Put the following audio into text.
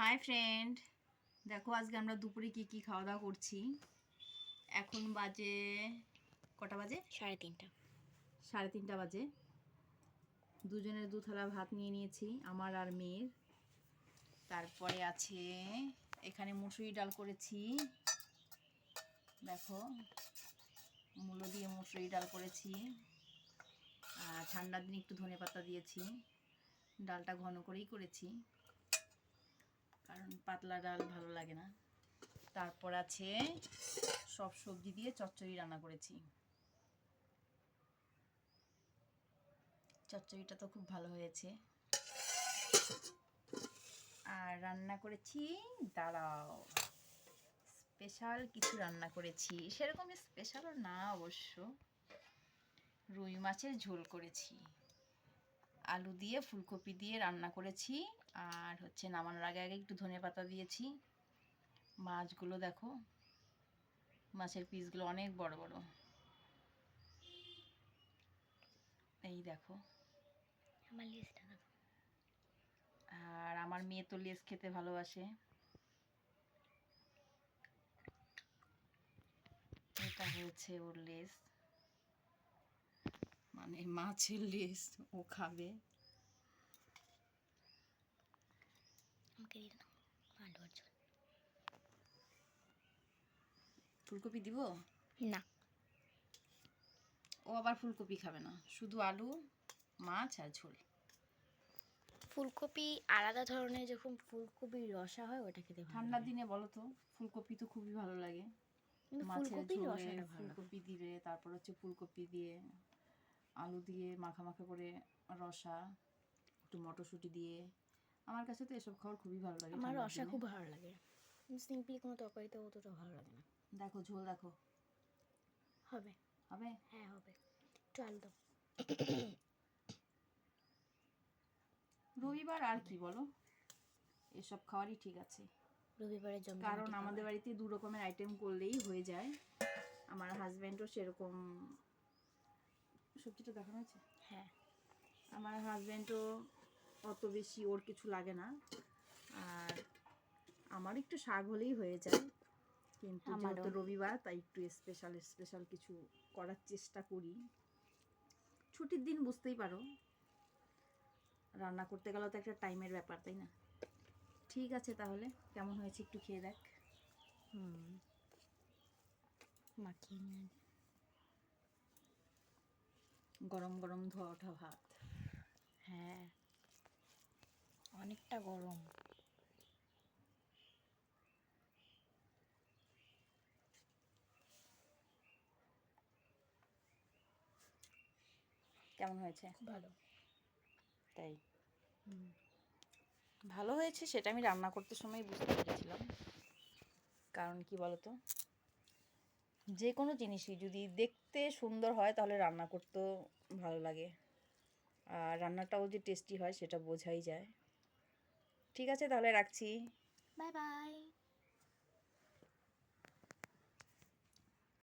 Hi friend দেখো আজকে আমরা দুপুরে কি কি খাওয়া দাওয়া করছি? এখন বাজে কটা বাজে? সাড়ে তিনটা। সাড়ে তিনটা বাজে। দুজনের দু থালা ভাত নিয়ে নিয়েছি আমার আর মেয়ের। তারপরে আছে এখানে মুসুরি ডাল করেছি। দেখো মূলো দিয়ে মুসুরি ডাল করেছি। আর ঠান্ডার দিনে একটু ধনে পাতা দিয়েছি। ডালটা ঘন করেই করেছি। কারণ পাতলা ডাল ভালো লাগে না। তারপর আছে সব সবজি দিয়ে চচ্চড়ি রান্না করেছি। চচ্চড়িটা তো খুব ভালো হয়েছে। আর রান্না করেছি দাঁড়াও। স্পেশাল কিছু রান্না করেছি। সেরকম স্পেশালও না অবশ্য। রুই মাছের ঝোল করেছি। আলু দিয়ে ফুলকপি দিয়ে রান্না করেছি। আর হচ্ছে নামানোর আগে আগে একটু ধনে পাতা দিয়েছি। মাছগুলো দেখো মাছের পিসগুলো অনেক বড় বড়। এই দেখো। আমার আর আমার মেয়ে তো লেস খেতে ভালোবাসে। এটা হয়েছে ওর লেস। মানে মাছের লেস ও খাবে। দিয়ে আলু আর ঝোল ফুলকপি দিব? না। ও আবার ফুলকপি খাবে না। শুধু আলু মাছ আর ঝোল। ফুলকপি আলাদা ধরনের যখন ফুলকপির রসা হয় ওটা খেতে ভালো ঠান্ডার দিনে বলো তো ফুলকপি তো খুবই ভালো লাগে। রসাটা লাগে। ফুলকপি দিবে তারপর হচ্ছে ফুলকপি দিয়ে আলু দিয়ে মাখা মাখা করে রসা একটু মটরশুঁটি দিয়ে আমার কাছে তো এসব খাবার খুবই ভালো লাগে আমার রসা খুব ভালো লাগে। সিম্পলি কোনো তরকারিতে অতটা ভালো লাগে না। দেখো ঝোল দেখো। হবে। হবে? হ্যাঁ হবে। একটু আলু দাও। রবিবার আর কি বলো? এসব খাওয়ারই ঠিক আছে। রবিবারের জন্য কারণ আমাদের বাড়িতে দু রকমের আইটেম করলেই হয়ে যায়। আমার হাজব্যান্ডও সেরকম সবজিটা দেখানো হয়েছে? হ্যাঁ। আমার হাজব্যান্ডও অত বেশি ওর কিছু লাগে না। আর আমার একটু শাক হলেই হয়ে যায়। কিন্তু। যেহেতু রবিবার তাই একটু স্পেশাল স্পেশাল কিছু করার চেষ্টা করি। ছুটির দিন বুঝতেই পারো। রান্না করতে গেলে তো একটা টাইমের ব্যাপার তাই না? ঠিক আছে তাহলে। কেমন হয়েছে একটু খেয়ে দেখ। হুম। মাখিয়ে নিয়ে গরম গরম ধোয়া ওঠা ভাত। হ্যাঁ। অনেকটা গরম। কেমন হয়েছে? ভালো। তাই? ভালো হয়েছে সেটা আমি রান্না করতে সময় বুঝতে পেরেছিলাম। কারণ কি বলতো? যে কোনো জিনিসই যদি দেখতে সুন্দর হয় তাহলে রান্না করতেও ভালো লাগে। আর রান্নাটাও যে টেস্টি হয় সেটা বোঝাই যায়। ঠিক আছে তাহলে রাখছি। Bye bye.